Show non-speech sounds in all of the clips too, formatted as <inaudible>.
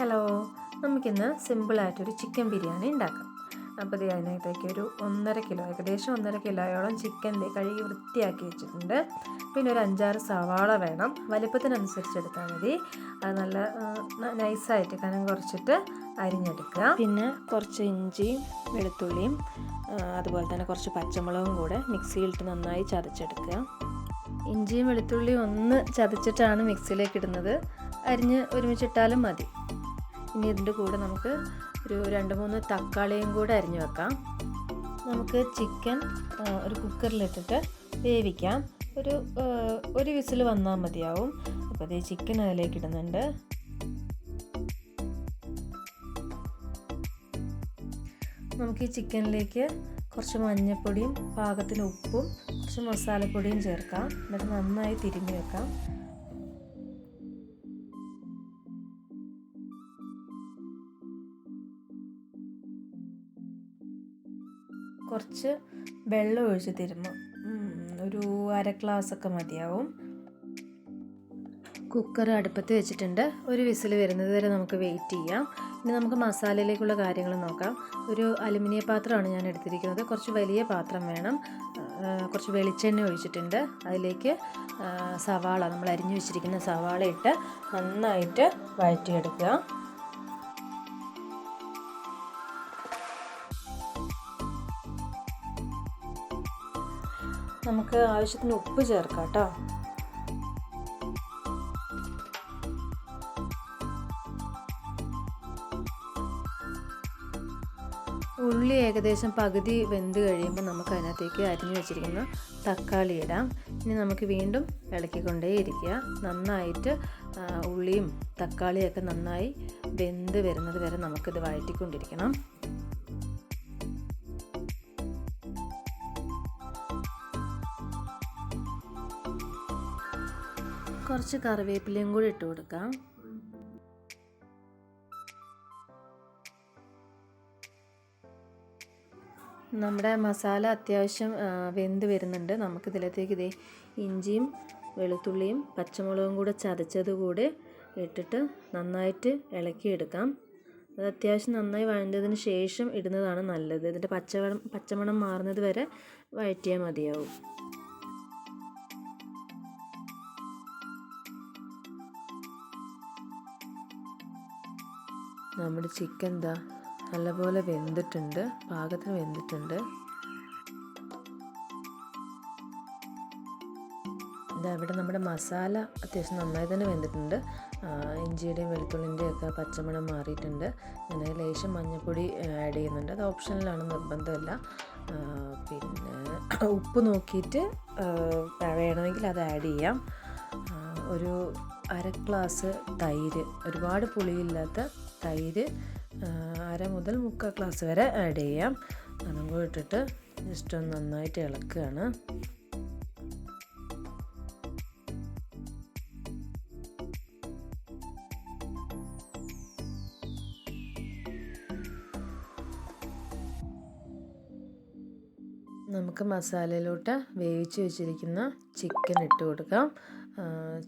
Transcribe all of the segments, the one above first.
Hello നമുക്കിന്ന് സിമ്പിളായിട്ടൊരു chicken biryani ഉണ്ടാക്കാം. അപ്പോൾ ഇത് അതിനകത്തേക്ക് ഒരു ഒന്നര കിലോ ഏകദേശം ഒന്നര കിലോയോളം ചിക്കൻ കഴുകി വൃത്തിയാക്കി വെച്ചിട്ടുണ്ട്. പിന്നെ ഒരു അഞ്ചാറ് സവാള വേണം. വലിപ്പത്തിനനുസരിച്ച് എടുത്താൽ മതി. അത് നല്ല നൈസായിട്ട് കനം കുറച്ചിട്ട് അരിഞ്ഞെടുക്കുക. പിന്നെ കുറച്ച് ഇഞ്ചിയും വെളുത്തുള്ളിയും അതുപോലെ തന്നെ കുറച്ച് പച്ചമുളകും കൂടെ മിക്സിയിലിട്ട് നന്നായി ചതച്ചെടുക്കുക. ഇഞ്ചിയും വെളുത്തുള്ളിയും ഒന്ന് ചതച്ചിട്ടാണ് മിക്സിയിലേക്ക് ഇടുന്നത്. അരിഞ്ഞ് ഒരുമിച്ചിട്ടാലും മതി. ഇനി ഇതിന്റെ കൂടെ നമുക്ക് ഒരു രണ്ട് മൂന്ന് തക്കാളിയും കൂടെ അരിഞ്ഞു വെക്കാം. നമുക്ക് ചിക്കൻ ഒരു കുക്കറിലിട്ടിട്ട് വേവിക്കാം. ഒരു ഒരു വിസിൽ വന്നാൽ മതിയാവും. അപ്പോൾ അതേ ചിക്കൻ അതിലേക്ക് ഇടുന്നുണ്ട്. നമുക്ക് ഈ ചിക്കനിലേക്ക് കുറച്ച് മഞ്ഞൾപ്പൊടിയും പാകത്തിന് ഉപ്പും കുറച്ച് മസാലപ്പൊടിയും ചേർക്കാം. എന്നിട്ട് നന്നായി തിരുമ്മി വെക്കാം. കുറച്ച് വെള്ളം ഒഴിച്ച് തിരുമ്മും ഒരു അര ഗ്ലാസ് ഒക്കെ മതിയാവും. കുക്കർ അടുപ്പത്ത് വെച്ചിട്ടുണ്ട്. ഒരു വിസിൽ വരുന്നത് വരെ നമുക്ക് വെയിറ്റ് ചെയ്യാം. ഇനി നമുക്ക് മസാലയിലേക്കുള്ള കാര്യങ്ങൾ നോക്കാം. ഒരു അലുമിനിയ പാത്രമാണ് ഞാൻ എടുത്തിരിക്കുന്നത്. കുറച്ച് വലിയ പാത്രം വേണം. കുറച്ച് വെളിച്ചെണ്ണ ഒഴിച്ചിട്ടുണ്ട്. അതിലേക്ക് സവാള നമ്മൾ അരിഞ്ഞു വെച്ചിരിക്കുന്ന സവാള ഇട്ട് നന്നായിട്ട് വഴറ്റിയെടുക്കുക. നമുക്ക് ആവശ്യത്തിന് ഉപ്പ് ചേർക്കാം കേട്ടോ. ഉള്ളി ഏകദേശം പകുതി വെന്ത് കഴിയുമ്പോൾ നമുക്ക് അതിനകത്തേക്ക് അരിഞ്ഞു വെച്ചിരിക്കുന്ന തക്കാളി ഇടാം. ഇനി നമുക്ക് വീണ്ടും ഇളക്കിക്കൊണ്ടേ ഇരിക്കുക. നന്നായിട്ട് ഉള്ളിയും തക്കാളിയൊക്കെ നന്നായി വെന്ത് വരുന്നത് വരെ നമുക്കിത് വഴറ്റിക്കൊണ്ടിരിക്കണം. കുറച്ച് കറിവേപ്പിലയും കൂടി ഇട്ട് കൊടുക്കാം. നമ്മുടെ മസാല അത്യാവശ്യം വെന്ത് വരുന്നുണ്ട്. നമുക്കിതിലത്തേക്ക് ഇതേ ഇഞ്ചിയും വെളുത്തുള്ളിയും പച്ചമുളകും കൂടെ ചതച്ചത് കൂടെ ഇട്ടിട്ട് നന്നായിട്ട് ഇളക്കിയെടുക്കാം. അത് അത്യാവശ്യം നന്നായി വഴണ്ടതിന് ശേഷം ഇടുന്നതാണ് നല്ലത്. ഇതിന്റെ പച്ചമണം പച്ചമണം മാറുന്നത് വരെ വഴറ്റിയാൽ മതിയാവും. നമ്മുടെ ചിക്കൻ എന്താ നല്ലപോലെ വെന്തിട്ടുണ്ട്. പാകത്തിന് വെന്തിട്ടുണ്ട്. ഇതാ ഇവിടെ നമ്മുടെ മസാല അത്യാവശ്യം നന്നായി തന്നെ വെന്തിട്ടുണ്ട്. ഇഞ്ചിയുടെയും വെളുത്തുള്ളിന്റെയും ഒക്കെ പച്ചമണം മാറിയിട്ടുണ്ട്. ഞാൻ ലേശം മഞ്ഞൾപ്പൊടി ആഡ് ചെയ്യുന്നുണ്ട്. അത് ഓപ്ഷനിലാണ് നിർബന്ധമില്ല. പിന്നെ ഉപ്പ് നോക്കിയിട്ട് വേണമെങ്കിൽ അത് ആഡ് ചെയ്യാം. ഒരു അര ഗ്ലാസ് തൈര്. ഒരുപാട് പുളിയില്ലാത്ത തൈര് അര മുതൽ മുക്കാൽ ഗ്ലാസ് വരെ ആഡ് ചെയ്യാം. അതും കൂടി ഇട്ടിട്ട് ജസ്റ്റ് ഒന്ന് നന്നായിട്ട് ഇളക്കുകയാണ്. നമുക്ക് മസാലയിലോട്ട് വേവിച്ച് വെച്ചിരിക്കുന്ന ചിക്കൻ ഇട്ട് കൊടുക്കാം.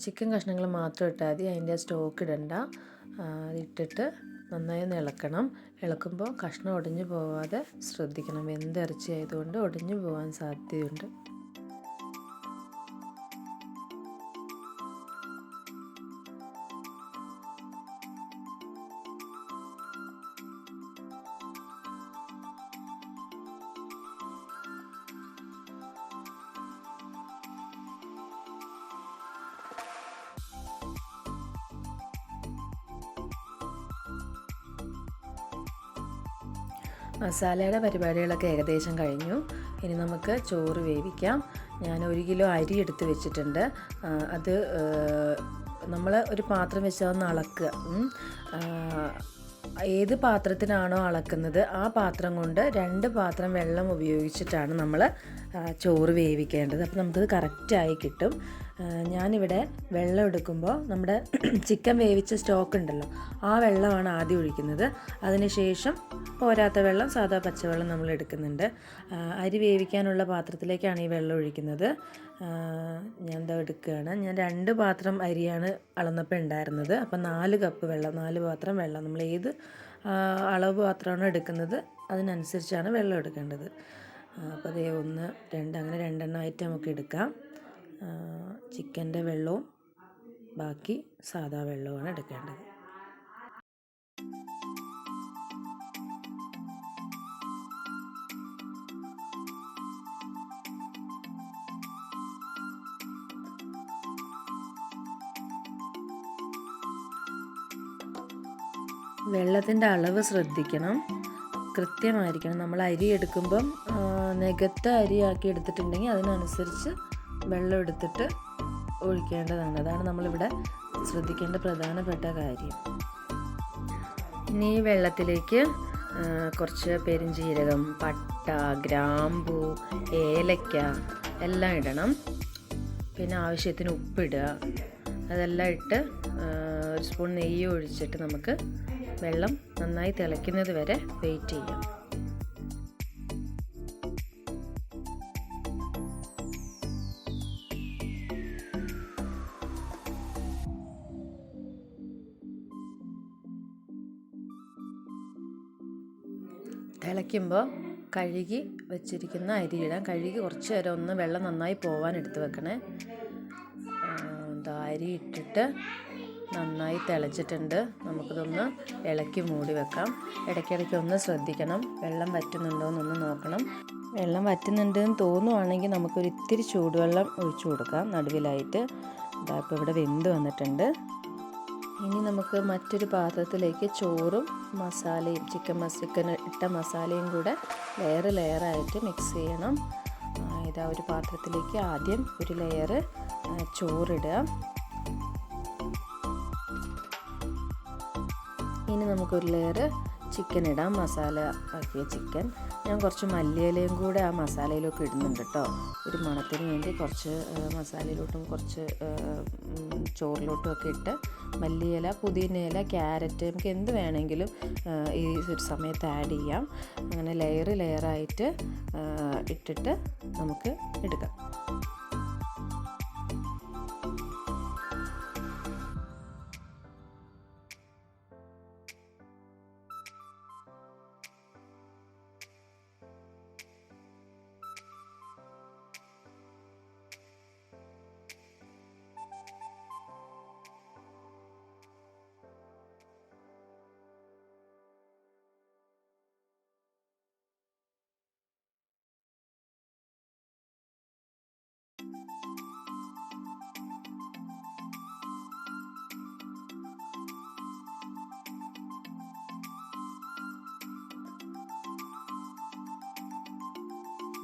ചിക്കൻ കഷ്ണങ്ങൾ മാത്രം ഇട്ടാൽ മതി. അതിന്റെ സ്റ്റോക്ക് ഇടണ്ട. ഇട്ടിട്ട് നന്നായി ഒന്ന് ഇളക്കണം. ഇളക്കുമ്പോൾ കഷ്ണം ഒടിഞ്ഞു പോവാതെ ശ്രദ്ധിക്കണം. വെന്തിറച്ചി ആയതുകൊണ്ട് ഒടിഞ്ഞു പോകാൻ സാധ്യതയുണ്ട്. മസാലയുടെ പരിപാടികളൊക്കെ ഏകദേശം കഴിഞ്ഞു. ഇനി നമുക്ക് ചോറ് വേവിക്കാം. ഞാൻ ഒരു കിലോ അരി എടുത്ത് വെച്ചിട്ടുണ്ട്. അത് നമ്മൾ ഒരു പാത്രം വെച്ച് അളക്കുക. ഏത് പാത്രത്തിനാണോ അളക്കുന്നത് ആ പാത്രം കൊണ്ട് രണ്ട് പാത്രം വെള്ളം ഉപയോഗിച്ചിട്ടാണ് നമ്മൾ ചോറ് വേവിക്കേണ്ടത്. അപ്പോൾ നമുക്കത് കറക്റ്റായി കിട്ടും. ഞാനിവിടെ വെള്ളം എടുക്കുമ്പോൾ നമ്മുടെ <clears throat> ചിക്കൻ വേവിച്ച സ്റ്റോക്ക് ഉണ്ടല്ലോ ആ വെള്ളമാണ് ആദ്യം ഒഴിക്കുന്നത്. അതിനുശേഷം പോരാത്ത വെള്ളം സാധാ പച്ചവെള്ളം നമ്മൾ എടുക്കുന്നുണ്ട്. അരി വേവിക്കാനുള്ള പാത്രത്തിലേക്കാണ് ഈ വെള്ളം ഒഴിക്കുന്നത്. ഞാൻ എന്താ എടുക്കുകയാണ്. ഞാൻ രണ്ട് പാത്രം അരിയാണ് അളന്നപ്പോൾ ഉണ്ടായിരുന്നത്. അപ്പം നാല് കപ്പ് വെള്ളം നാല് പാത്രം വെള്ളം. നമ്മൾ ഏത് അളവ് പാത്രമാണ് എടുക്കുന്നത് അതിനനുസരിച്ചാണ് വെള്ളം എടുക്കേണ്ടത്. അപ്പോൾ അതേ ഒന്ന് രണ്ട് അങ്ങനെ രണ്ടെണ്ണം ഐറ്റം ഒക്കെ എടുക്കാം. ചിക്കന്റെ വെള്ളവും ബാക്കി സാധാ വെള്ളവുമാണ് എടുക്കേണ്ടത്. വെള്ളത്തിന്റെ അളവ് ശ്രദ്ധിക്കണം. കൃത്യമായിരിക്കണം. നമ്മൾ അരി എടുക്കുമ്പം നികത്ത അരിയാക്കി എടുത്തിട്ടുണ്ടെങ്കിൽ അതിനനുസരിച്ച് വെള്ളം എടുത്തിട്ട് ഒഴിക്കേണ്ടതാണ്. അതാണ് നമ്മളിവിടെ ശ്രദ്ധിക്കേണ്ട പ്രധാനപ്പെട്ട കാര്യം. ഇനി ഈ വെള്ളത്തിലേക്ക് കുറച്ച് പെരിഞ്ജീരകം പട്ട ഗ്രാമ്പു ഏലക്ക എല്ലാം ഇടണം. പിന്നെ ആവശ്യത്തിന് ഉപ്പിടുക. അതെല്ലാം ഇട്ട് ഒരു സ്പൂൺ നെയ്യ് ഒഴിച്ചിട്ട് നമുക്ക് വെള്ളം നന്നായി തിളയ്ക്കുന്നത് വരെ വെയിറ്റ് ചെയ്യാം. തിളയ്ക്കുമ്പോൾ കഴുകി വെച്ചിരിക്കുന്ന അരി കഴുകി കുറച്ച് നേരം ഒന്ന് വെള്ളം നന്നായി പോവാൻ എടുത്ത് വെക്കണേ. എന്താ അരി ഇട്ടിട്ട് നന്നായി തിളച്ചിട്ടുണ്ട്. നമുക്കിതൊന്ന് ഇളക്കി മൂടി വെക്കാം. ഇടയ്ക്കിടയ്ക്ക് ഒന്ന് ശ്രദ്ധിക്കണം. വെള്ളം വറ്റുന്നുണ്ടോ എന്നൊന്ന് നോക്കണം. വെള്ളം വറ്റുന്നുണ്ടെന്ന് തോന്നുവാണെങ്കിൽ നമുക്കൊരു ഇത്തിരി ചൂടുവെള്ളം ഒഴിച്ചു കൊടുക്കാം. നടുവിലായിട്ട്. ഇതാ ഇവിടെ വെന്ത് വന്നിട്ടുണ്ട്. ഇനി നമുക്ക് മറ്റൊരു പാത്രത്തിലേക്ക് ചോറും മസാലയും ചിക്കൻ ചിക്കൻ ഇട്ട മസാലയും കൂടെ ലെയർ ലെയറായിട്ട് മിക്സ് ചെയ്യണം. ഇതാ ഒരു പാത്രത്തിലേക്ക് ആദ്യം ഒരു ലെയർ ചോറിടുക. ഇനി നമുക്കൊരു ലെയർ ചിക്കൻ ഇടാം. മസാല ആക്കിയ ചിക്കൻ ഞാൻ കുറച്ച് മല്ലിയിലയും കൂടെ ആ മസാലയിലൊക്കെ ഇടുന്നുണ്ട് കേട്ടോ ഒരു മണത്തിന് വേണ്ടി കുറച്ച് മസാലയിലോട്ടും കുറച്ച് ചോറിലോട്ടും ഒക്കെ ഇട്ട് മല്ലിയില പുതിനയില ക്യാരറ്റ് നമുക്ക് എന്ത് വേണമെങ്കിലും ഈ ഒരു സമയത്ത് ആഡ് ചെയ്യാം. അങ്ങനെ ലെയർ ലെയറായിട്ട് ഇട്ടിട്ട് നമുക്ക് എടുക്കാം.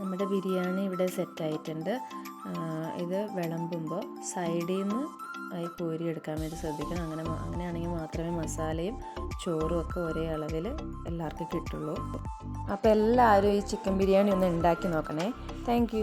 നമ്മുടെ ബിരിയാണി ഇവിടെ സെറ്റായിട്ടുണ്ട്. ഇത് വിളമ്പുമ്പോൾ സൈഡിൽ നിന്ന് ആയി കോരിയെടുക്കാൻ വേണ്ടി ശ്രദ്ധിക്കണം. അങ്ങനെ അങ്ങനെയാണെങ്കിൽ മാത്രമേ മസാലയും ചോറും ഒക്കെ ഒരേ അളവിൽ എല്ലാവർക്കും കിട്ടുള്ളൂ. അപ്പോൾ എല്ലാവരും ഈ ചിക്കൻ ബിരിയാണി ഒന്ന് ഉണ്ടാക്കി നോക്കണേ. താങ്ക്